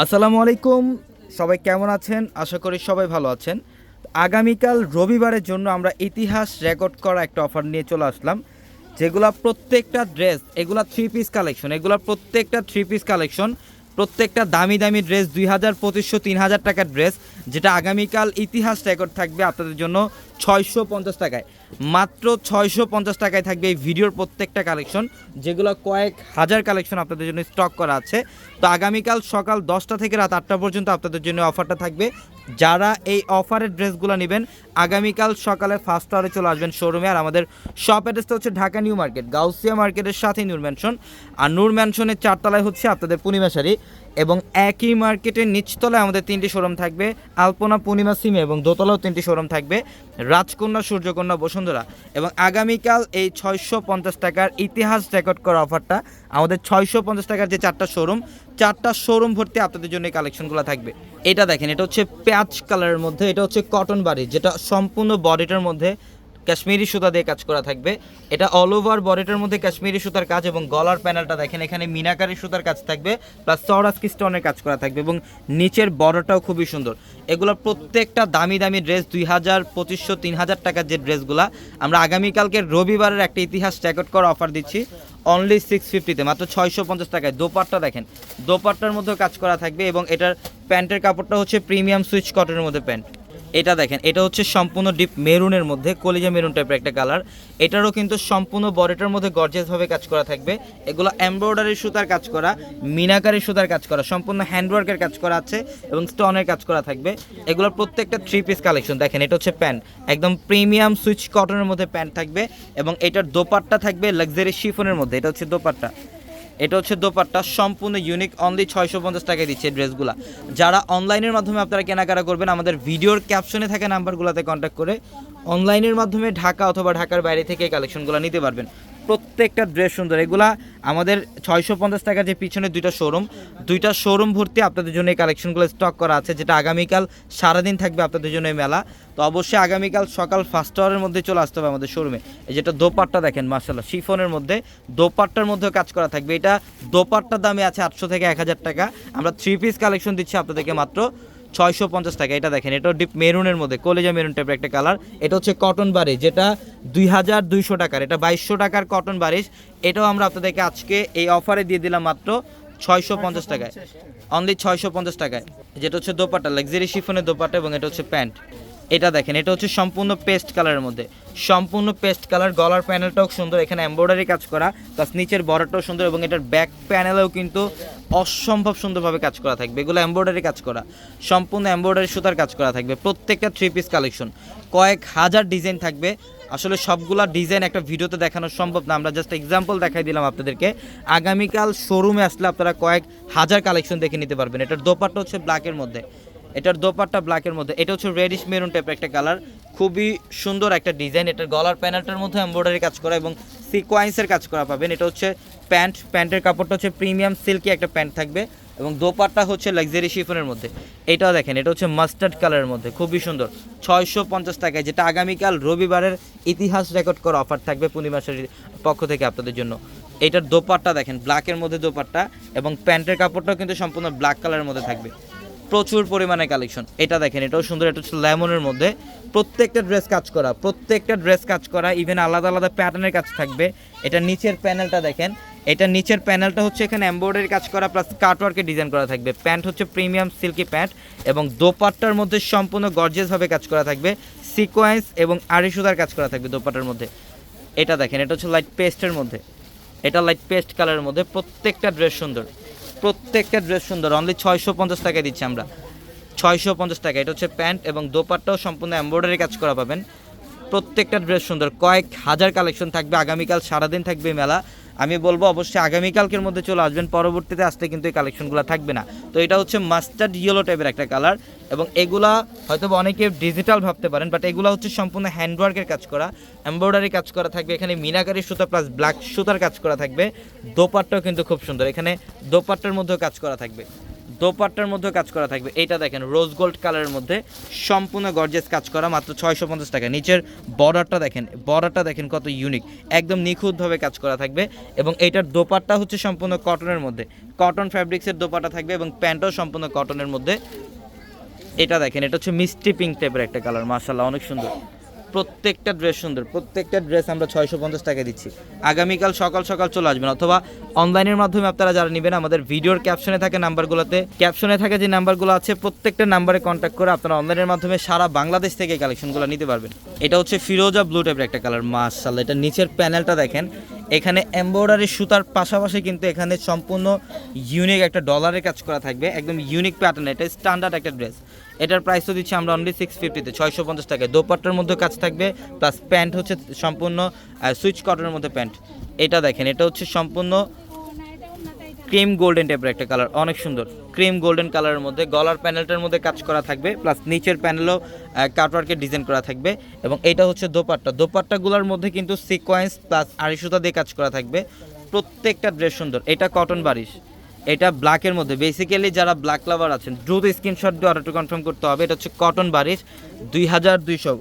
আসসালামু আলাইকুম। সবাই কেমন আছেন? আশা করি সবাই ভালো আছেন। আগামীকাল রবিবারের জন্য আমরা ইতিহাস রেকর্ড করা একটা অফার নিয়ে চলে আসলাম। যেগুলা প্রত্যেকটা ড্রেস, এগুলা থ্রি পিস কালেকশন এগুলা প্রত্যেকটা থ্রি পিস কালেকশন প্রত্যেকটা দামি দামি ড্রেস দুই হাজার, পঁচিশশো, তিন হাজার টাকার ড্রেস যেটা আগামীকাল ইতিহাস রেকর্ড থাকবে আপনাদের জন্য ছয়শো পঞ্চাশ টাকায়। মাত্র ছয়শো পঞ্চাশ টাকায় থাকবে এই ভিডিওর প্রত্যেকটা কালেকশন যেগুলো কয়েক হাজার কালেকশন আপনাদের জন্য স্টক করা আছে। তো আগামীকাল সকাল দশটা থেকে রাত আটটা পর্যন্ত আপনাদের জন্য অফারটা থাকবে। যারা এই অফারের ড্রেসগুলো নেবেন, আগামীকাল সকালে ফার্স্ট আওয়ারে চলে আসবেন শোরুমে আর আমাদের শপ অ্যাড্রেসটা হচ্ছে ঢাকা নিউ মার্কেট, গাউসিয়া মার্কেটের সাথে নূর ম্যানশন আর নূর ম্যানশনের চারতলায় হচ্ছে আপনাদের পূর্ণিমা শাড়ি এবং একই মার্কেটের নিচতলায় আমাদের তিনটি শোরুম থাকবে। আলপনা, পূর্ণিমা, সিমে এবং দোতলাও তিনটি শোরুম থাকবে। রাজকন্যা, সূর্যকন্যা, বসুন্ধরা এবং আগামীকাল এই ছয়শো পঞ্চাশ টাকার ইতিহাস রেকর্ড করা অফারটা আমাদের ছয়শো পঞ্চাশ টাকার যে চারটা শোরুম চারটা শোরুম ভর্তি আপনাদের জন্য এই কালেকশনগুলো থাকবে। এটা দেখেন, এটা হচ্ছে প্যাচ কালারের মধ্যে, এটা হচ্ছে কটন বাড়ি, যেটা সম্পূর্ণ বডিটার মধ্যে কাশ্মীরি সুতা দিয়ে কাজ করা থাকবে। এটা অল ওভার বডিটার মধ্যে কাশ্মীরি সুতার কাজ এবং গলার প্যানেলটা দেখেন, এখানে মিনাকারি সুতার কাজ থাকবে প্লাস সরাসকি স্টোনের কাজ করা থাকবে এবং নিচের বড়টাও খুবই সুন্দর। এগুলো প্রত্যেকটা দামি দামি ড্রেস দুই হাজার, পঁচিশশো, তিন হাজার টাকার যে ড্রেসগুলো আমরা আগামীকালকে রবিবারের একটা ইতিহাস রেকর্ড করা অফার দিচ্ছি। অনলি সিক্স ফিফটিতে মাত্র ছয়শো পঞ্চাশ টাকায়। দোপাট্টা দেখেন, দোপাট্টার মধ্যেও কাজ করা থাকবে এবং এটার প্যান্টের কাপড়টা হচ্ছে প্রিমিয়াম সুইচ কটনের মধ্যে প্যান্ট এটা দেখেন, এটা হচ্ছে সম্পূর্ণ ডিপ মেরুনের মধ্যে, কলিজা মেরুন টাইপের একটা কালার এটারও কিন্তু সম্পূর্ণ বডিটার মধ্যে গর্জিয়াসভাবে কাজ করা থাকবে। এগুলো এমব্রয়ডারি সুতার কাজ করা, মিনাকারি সুতার কাজ করা, সম্পূর্ণ হ্যান্ডওয়ার্কের কাজ করা আছে এবং স্টোনের কাজ করা থাকবে। এগুলোর প্রত্যেকটা থ্রি পিস কালেকশন দেখেন, এটা হচ্ছে প্যান্ট একদম প্রিমিয়াম সুইচ কটনের মধ্যে প্যান্ট থাকবে এবং এটার দোপাট্টা থাকবে লাক্সারি শিফনের মধ্যে, এটা হচ্ছে দোপাট্টা। এটা হচ্ছে দোপাট্টা, সম্পূর্ণ ইউনিক অনলি ছয়শো পঞ্চাশ টাকায় দিচ্ছে ড্রেসগুলো। যারা অনলাইনের মাধ্যমে আপনারা কেনাকাটা করবেন, আমাদের ভিডিওর ক্যাপশনে থাকা নাম্বারগুলোতে কন্ট্যাক্ট করে অনলাইনের মাধ্যমে ঢাকা অথবা ঢাকার বাইরে থেকে কালেকশনগুলো নিতে পারবেন। প্রত্যেকটা ড্রেস সুন্দর। এগুলা আমাদের ছয়শো পঞ্চাশ টাকা যে পিছনে দুইটা শোরুম দুইটা শোরুম ভর্তি আপনাদের জন্য এই কালেকশনগুলো স্টক করা আছে, যেটা আগামীকাল সারাদিন থাকবে আপনাদের জন্য এই মেলা। তো অবশ্যই আগামীকাল সকাল ফার্স্ট আওয়ারের মধ্যে চলে আসতে হবে আমাদের শোরুমে এই যেটা দোপাট্টা দেখেন মার্শাল্লাহ শিফনের মধ্যে দোপাট্টার মধ্যেও কাজ করা থাকবে। এটা দোপাট্টার দামে আছে আটশো থেকে এক হাজার টাকা। আমরা থ্রি পিস কালেকশন দিচ্ছি আপনাদেরকে মাত্র। ছয়শো পঞ্চাশ টাকা এটা দেখেন এটা ডিপ মেরুনের মধ্যে কলেজা মেরুন টাইপের একটা কালার এটা হচ্ছে কটন বারিশ যেটা দুই হাজার দুইশো টাকার এটা বাইশশো টাকার কটন বারিশ। এটাও আমরা আপনাদেরকে আজকে এই অফারে দিয়ে দিলাম মাত্র ছয়শো পঞ্চাশ টাকায়। অনলি ছয়শো পঞ্চাশ টাকায় যেটা হচ্ছে দোপাটা লাক্সারি শিফনের দোপাটা এবং এটা হচ্ছে প্যান্ট এটা দেখেন, এটা হচ্ছে সম্পূর্ণ পেস্ট কালারের মধ্যে। সম্পূর্ণ পেস্ট কালার গলার প্যানেলটাও সুন্দর, এখানে এমব্রয়ডারি কাজ করা প্লাস নিচের বর্ডারটাও সুন্দর এবং এটার ব্যাক প্যানেলেও কিন্তু অসম্ভব সুন্দরভাবে কাজ করা থাকবে। এগুলো এমব্রয়ডারি কাজ করা, সম্পূর্ণ এমব্রয়ডারি সুতার কাজ করা থাকবে। প্রত্যেকটা থ্রি পিস কালেকশন কয়েক হাজার ডিজাইন থাকবে। আসলে সবগুলা ডিজাইন একটা ভিডিওতে দেখানো সম্ভব না, আমরা জাস্ট এক্সাম্পল দেখাই দিলাম আপনাদেরকে। আগামীকাল শোরুমে আসলে আপনারা কয়েক হাজার কালেকশন দেখে নিতে পারবেন। এটার দোপাট্টা হচ্ছে ব্ল্যাকের মধ্যে। এটার দোপাট্টা ব্ল্যাকের মধ্যে। এটা হচ্ছে রেডিশ মেরুন টাইপের একটা কালার খুবই সুন্দর একটা ডিজাইন এটার গলার প্যানেলটার মধ্যে এমব্রয়ডারি কাজ করা এবং সিকোয়েন্সের কাজ করা পাবেন। এটা হচ্ছে প্যান্ট প্যান্টের কাপড়টা হচ্ছে প্রিমিয়াম সিল্কি একটা প্যান্ট থাকবে এবং দোপাট্টা হচ্ছে লাক্সারি শিফনের মধ্যে। এটাও দেখেন, এটা হচ্ছে মাস্টার্ড কালারের মধ্যে। খুবই সুন্দর। ছয়শো পঞ্চাশ টাকায় যেটা আগামীকাল রবিবারের ইতিহাস রেকর্ড করা অফার থাকবে পূর্ণিমাসের পক্ষ থেকে আপনাদের জন্য। এটার দোপাট্টা দেখেন ব্ল্যাকের মধ্যে দোপাট্টা এবং প্যান্টের কাপড়টাও কিন্তু সম্পূর্ণ ব্ল্যাক কালারের মধ্যে থাকবে। প্রচুর পরিমাণে কালেকশন এটা দেখেন, এটাও সুন্দর, এটা হচ্ছে লেমনের মধ্যে। প্রত্যেকটা ড্রেস কাজ করা, প্রত্যেকটা ড্রেস কাজ করা ইভেন আলাদা আলাদা প্যাটার্নের কাজ থাকবে। এটা নিচের প্যানেলটা দেখেন, এটা নিচের প্যানেলটা হচ্ছে এখানে এমব্রয়ডারি কাজ করা প্লাস কাটওয়ার্কের ডিজাইন করা থাকবে। প্যান্ট হচ্ছে প্রিমিয়াম সিল্কি প্যান্ট এবং দোপাট্টার মধ্যে সম্পূর্ণ গর্জিয়াসভাবে কাজ করা থাকবে। সিকোয়েন্স এবং আড়ি সুতার কাজ করা থাকবে দোপাট্টার মধ্যে। এটা দেখেন, এটা হচ্ছে লাইট পেস্টের মধ্যে। এটা লাইট পেস্ট কালারের মধ্যে প্রত্যেকটা ড্রেস সুন্দর। প্রত্যেকটা ড্রেস সুন্দর। অনলি ছয়শো পঞ্চাশ টাকায় দিচ্ছি আমরা। ছয়শো পঞ্চাশ টাকা। এটা হচ্ছে প্যান্ট এবং দোপারটাও সম্পূর্ণ এমব্রয়ডারি কাজ করা পাবেন। প্রত্যেকটা ড্রেস সুন্দর। কয়েক হাজার কালেকশন থাকবে। আগামীকাল সারাদিন থাকবে মেলা। আমি বলব অবশ্যই আগামীকালকের মধ্যে চলে আসবেন, পরবর্তীতে আসতে কিন্তু এই কালেকশনগুলো থাকবে না। তো এটা হচ্ছে মাস্টার্ড ইয়েলো টাইপের একটা কালার এবং এগুলা হয়তো অনেকে ডিজিটাল ভাবতে পারেন বাট এগুলা হচ্ছে সম্পূর্ণ হ্যান্ডওয়ার্কের কাজ করা এমব্রয়ডারি কাজ করা থাকবে, এখানে মিনাকারি সুতা প্লাস ব্ল্যাক সুতার কাজ করা থাকবে, দোপাট্টাও কিন্তু খুব সুন্দর, এখানে দোপাট্টার মধ্যেও কাজ করা থাকবে। দোপাট্টার মধ্যে কাজ করা থাকবে। এটা দেখেন রোজ গোল্ড কালারের মধ্যে সম্পূর্ণ গর্জেস কাজ করা, মাত্র ছয়শো পঞ্চাশ টাকা। নিচের বর্ডারটা দেখেন বর্ডারটা দেখেন কত ইউনিক একদম নিখুঁতভাবে কাজ করা থাকবে। এবং এইটার দোপাট্টা হচ্ছে সম্পূর্ণ কটনের মধ্যে। কটন ফ্যাব্রিক্সের দোপাট্টা থাকবে এবং প্যান্টও সম্পূর্ণ কটনের মধ্যে। এটা দেখেন, এটা হচ্ছে মিষ্টি পিঙ্ক টাইপের একটা কালার মার্শাল্লাহ অনেক সুন্দর। প্রত্যেকটা ড্রেস সুন্দর। প্রত্যেকটা ড্রেস আমরা ছয়শো পঞ্চাশ টাকা দিচ্ছি। আগামীকাল সকাল সকাল চলে আসবেন অথবা অনলাইনের মাধ্যমে আপনারা যারা নেবেন, আমাদের ভিডিওর ক্যাপশনে থাকে নাম্বারগুলোতে। ক্যাপশনে থাকে যে নাম্বারগুলো আছে, প্রত্যেকটা নাম্বারে কন্ট্যাক্ট করে আপনারা অনলাইনের মাধ্যমে সারা বাংলাদেশ থেকে কালেকশনগুলো নিতে পারবেন। এটা হচ্ছে ফিরোজা ব্লু টাইপের একটা কালার মার্শাল্লাহ এটা নিচের প্যানেলটা দেখেন। এখানে এমব্রয়ডারি সুতার পাশাপাশি কিন্তু এখানে সম্পূর্ণ ইউনিক একটা ডলারের কাজ করা থাকবে। একদম ইউনিক প্যাটার্ন এটা স্ট্যান্ডার্ড একটা ড্রেস এটার প্রাইস তো দিচ্ছি আমরা অনলি সিক্স ফিফটিতে ছয়শো পঞ্চাশ টাকায়। দোপাট্টার মধ্যে কাজ থাকবে প্লাস প্যান্ট হচ্ছে সম্পূর্ণ সুইচ কটনের মধ্যে প্যান্ট এটা দেখেন, এটা হচ্ছে সম্পূর্ণ ক্রিম গোল্ডেন টাইপের একটা কালার অনেক সুন্দর। ক্রিম গোল্ডেন কালারের মধ্যে গলার প্যানেলটার মধ্যে কাজ করা থাকবে প্লাস নিচের প্যানেলও কাটওয়ার্কের ডিজাইন করা থাকবে, এবং এটা হচ্ছে দোপাট্টা। দোপাট্টাগুলোর মধ্যে কিন্তু সিকোয়েন্স প্লাস আড়ি সুতা দিয়ে কাজ করা থাকবে। প্রত্যেকটা ড্রেস সুন্দর। এটা কটন বারিশ। এটা ব্ল্যাকের মধ্যে। বেসিক্যালি যারা ব্ল্যাক লাভার আছেন দ্রুত স্ক্রিনশট দিয়ে অর্ডারটা কনফার্ম করতে হবে। এটা হচ্ছে কটন বারিশ দুই হাজার দুইশো।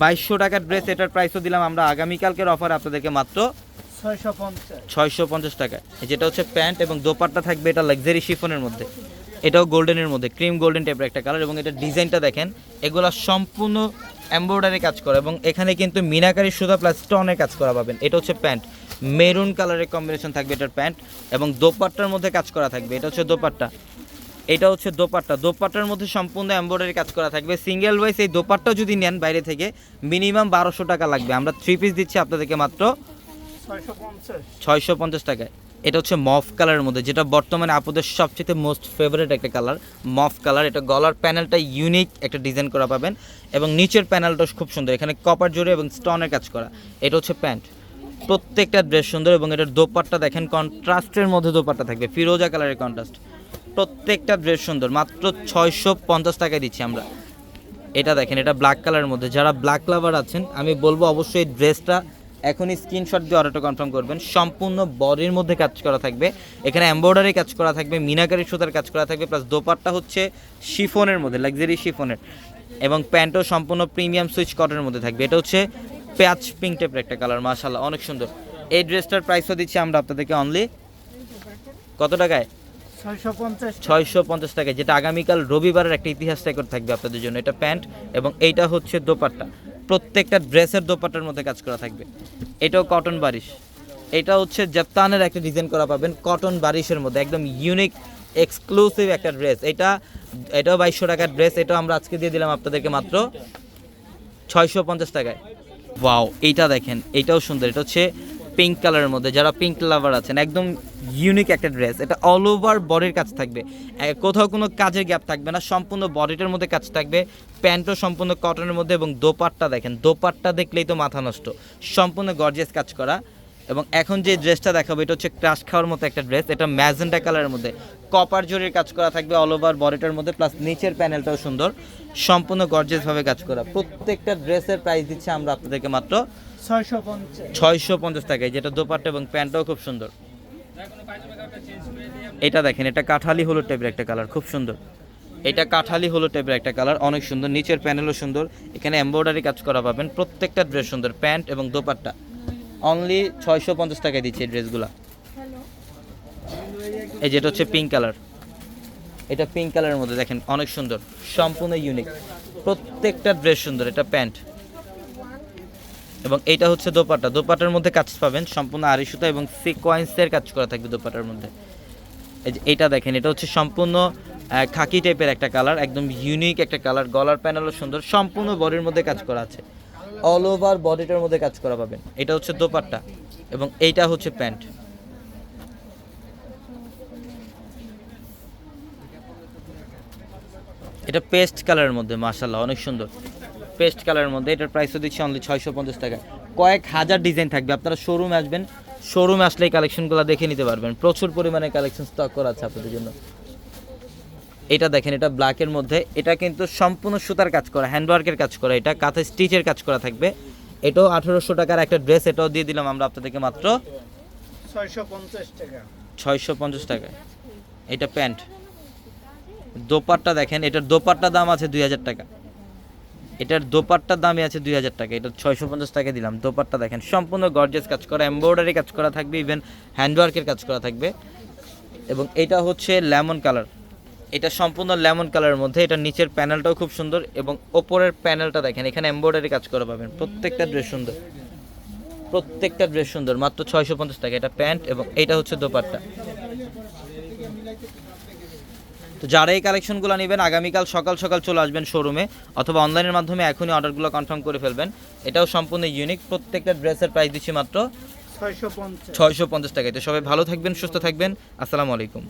বাইশশো টাকার ড্রেস এটার প্রাইসও দিলাম আমরা আগামীকালকের অফার আপনাদেরকে মাত্র ছয়শো পঞ্চাশ। ছয়শো পঞ্চাশ টাকা যেটা হচ্ছে প্যান্ট এবং দোপাট্টা থাকবে এটা লাক্সারি শিফনের মধ্যে। এটাও গোল্ডেনের মধ্যে ক্রিম গোল্ডেন টাইপের একটা কালার এবং এটা ডিজাইনটা দেখেন এগুলো সম্পূর্ণ এমব্রয়ডারি কাজ করা এবং এখানে কিন্তু মিনাকারি সুতা প্লাস স্টোনের কাজ করা পাবেন। এটা হচ্ছে প্যান্ট। মেরুন কালারের কম্বিনেশন থাকবে এটার প্যান্ট এবং দোপাট্টার মধ্যে কাজ করা থাকবে। এটা হচ্ছে দোপাট্টা। এটা হচ্ছে দোপাট্টা। দোপাট্টার মধ্যে সম্পূর্ণ এমব্রয়ডারি কাজ করা থাকবে। সিঙ্গেল ওয়াইজ এই দোপাট্টা যদি নেন বাইরে থেকে মিনিমাম বারোশো টাকা লাগবে। আমরা থ্রি পিস দিচ্ছি আপনাদেরকে মাত্র ছয়শো পঞ্চাশ। ছয়শো পঞ্চাশ টাকায়। এটা হচ্ছে মফ কালারের মধ্যে, যেটা বর্তমানে আপুদের সবচেয়ে মোস্ট ফেভারিট একটা কালার, মফ কালার। এটা গলার প্যানেলটা ইউনিক একটা ডিজাইন করা পাবেন এবং নিচের প্যানেলটা খুব সুন্দর, এখানে কপার জোরে এবং স্টনের কাজ করা। এটা হচ্ছে প্যান্ট। প্রত্যেকটা ড্রেস সুন্দর এবং এটার দোপাট্টা দেখেন, কন্ট্রাস্টের মধ্যে দোপাট্টা থাকবে, ফিরোজা কালারের কন্ট্রাস্ট প্রত্যেকটা ড্রেস সুন্দর, মাত্র ছয়শো পঞ্চাশ টাকায় দিচ্ছি আমরা। এটা দেখেন, এটা ব্ল্যাক কালারের মধ্যে। যারা ব্ল্যাক লাভার আছেন, আমি বলব অবশ্যই এই ড্রেসটা এখনই স্ক্রিনশট দিয়ে অর্ডারটা কনফার্ম করবেন। সম্পূর্ণ বডির মধ্যে কাজ করা থাকবে। এখানে এমব্রয়ডারি কাজ করা থাকবে মিনাকারি সুতার কাজ করা থাকবে প্লাস দোপাট্টা হচ্ছে শিফনের মধ্যে লাক্সারি শিফনের এবং প্যান্টও সম্পূর্ণ প্রিমিয়াম সুইচ কটনের মধ্যে থাকবে। এটা হচ্ছে প্যাচ পিঙ্ক টাইপের একটা কালার মাশাল্লাহ অনেক সুন্দর। এই ড্রেসটার প্রাইসও দিচ্ছি আমরা আপনাদেরকে অনলি কত টাকায়? ছয়শো পঞ্চাশ টাকায় যেটা আগামীকাল রবিবারের একটা ইতিহাস রেকর্ড থাকবে আপনাদের জন্য। এটা প্যান্ট এবং এইটা হচ্ছে দোপাট্টা। প্রত্যেকটা ড্রেসের দোপাট্টার মধ্যে কাজ করা থাকবে। এটাও কটন বারিশ। এটা হচ্ছে জাপ্তানের একটা ডিজাইন করা পাবেন কটন বারিশের মধ্যে। একদম ইউনিক এক্সক্লুসিভ একটা ড্রেস এটা, এটাও বাইশশো টাকার ড্রেস এটাও আমরা আজকে দিয়ে দিলাম আপনাদেরকে মাত্র ছয়শো পঞ্চাশ টাকায়। ওয়াও এইটা দেখেন, এটাও সুন্দর। এটা হচ্ছে পিঙ্ক কালারের মধ্যে। যারা পিঙ্ক লাভার আছেন, একদম ইউনিক একটা ড্রেস এটা অল ওভার বডির কাজ থাকবে। কোথাও কোনো কাজের গ্যাপ থাকবে না। সম্পূর্ণ বডিটার মধ্যে কাজ থাকবে। প্যান্টও সম্পূর্ণ কটনের মধ্যে এবং দোপাট্টা দেখেন দোপাট্টা দেখলেই তো মাথা নষ্ট। সম্পূর্ণ গর্জিয়াস কাজ করা। এবং এখন যে ড্রেসটা দেখাবো এটা হচ্ছে ক্রাশ খাওয়ার মতো একটা ড্রেস এটা ম্যাজেন্টা কালারের মধ্যে। কপার জরির কাজ করা থাকবে অল ওভার বডিটার মধ্যে প্লাস নিচের প্যানেলটাও সুন্দর। সম্পূর্ণ গর্জিয়াসভাবে কাজ করা। প্রত্যেকটা ড্রেসের প্রাইস দিচ্ছে আমরা আপনাদেরকে মাত্র ছয়শো পঞ্চাশ। ছয়শো পঞ্চাশ টাকায় যেটা দোপাট্টা এবং প্যান্টটাও খুব সুন্দর। এটা দেখেন, এটা কাঠালি হলুদ টাইপের একটা কালার খুব সুন্দর। এটা কাঠালি হলুদ টাইপের একটা কালার অনেক সুন্দর, নিচের প্যানেলও সুন্দর। এখানে এমব্রয়ডারি কাজ করা পাবেন, প্রত্যেকটা ড্রেস সুন্দর, প্যান্ট এবং দোপাট্টা। অনলি ছয়শো পঞ্চাশ টাকায় দিচ্ছে এই ড্রেসগুলো এই যেটা হচ্ছে পিঙ্ক কালার এটা পিঙ্ক কালারের মধ্যে দেখেন, অনেক সুন্দর, সম্পূর্ণ ইউনিক প্রত্যেকটা ড্রেস সুন্দর, এটা প্যান্ট। এবং এইটা হচ্ছে দোপাট্টা। দোপাটার মধ্যে কাজ পাবেন সম্পূর্ণ আড়ি সুতা এবং সিকোয়েন্সের কাজ করা থাকবে দোপাটার মধ্যে। এই যে এইটা দেখেন, এটা হচ্ছে সম্পূর্ণ খাকি টাইপের একটা কালার একদম ইউনিক একটা কালার গলার প্যানেলও সুন্দর, সম্পূর্ণ বডির মধ্যে কাজ করা আছে। অল ওভার বডিটার মধ্যে কাজ করা পাবেন। এটা হচ্ছে দোপাট্টা এবং এইটা হচ্ছে প্যান্ট। এটা পেস্ট কালারের মধ্যে মাশাল্লাহ অনেক সুন্দর। পেস্ট কালারের মধ্যে এটার প্রাইসও দিচ্ছি অনলি ছয়শো পঞ্চাশ টাকা। কয়েক হাজার ডিজাইন থাকবে আপনারা শোরুমে আসবেন শোরুমে আসলে এই কালেকশনগুলো দেখে নিতে পারবেন। প্রচুর পরিমাণে কালেকশন স্টক করা আছে আপনাদের জন্য। এটা দেখেন এটা ব্ল্যাকের মধ্যে এটা কিন্তু সম্পূর্ণ সুতার কাজ করা হ্যান্ডওয়ার্কের কাজ করা এটা কাঁথে স্টিচের কাজ করা থাকবে। এটাও আঠেরোশো টাকার একটা ড্রেস এটাও দিয়ে দিলাম আমরা আপনাদেরকে মাত্র ছয়শো পঞ্চাশ টাকা। ছয়শো পঞ্চাশ টাকা এটা প্যান্ট। দোপাট্টা দেখেন এটার দোপাট্টা দাম আছে দুই হাজার টাকা। এটার দোপাট্টার দামই আছে দুই হাজার টাকা, এটা ছয়শো পঞ্চাশ টাকা দিলাম। দোপাট্টা দেখেন, সম্পূর্ণ গর্জেস কাজ করা এমব্রয়ডারি কাজ করা থাকবে ইভেন হ্যান্ডওয়ার্কের কাজ করা থাকবে। এবং এটা হচ্ছে লেমন কালার এটা সম্পূর্ণ লেমন কালারের মধ্যে এটা নিচের প্যানেলটাও খুব সুন্দর এবং ওপরের প্যানেলটা দেখেন, এখানে এমব্রয়ডারি কাজ করা পাবেন। প্রত্যেকটা ড্রেস সুন্দর। প্রত্যেকটা ড্রেস সুন্দর, মাত্র ছয়শো পঞ্চাশ টাকা, এটা প্যান্ট এবং এটা হচ্ছে দোপাট্টা। তো যারা এই কালেকশনগুলো নেবেন আগামীকাল সকাল সকাল চলে আসবেন শোরুমে অথবা অনলাইনের মাধ্যমে এখনই অর্ডারগুলো কনফার্ম করে ফেলবেন। এটাও সম্পূর্ণ ইউনিক প্রত্যেকটা ড্রেসের প্রাইস দিচ্ছি মাত্র ছয়শো পঞ্চাশ। ছয়শো পঞ্চাশ টাকায়। তো সবাই ভালো থাকবেন সুস্থ থাকবেন। আসসালামু আলাইকুম।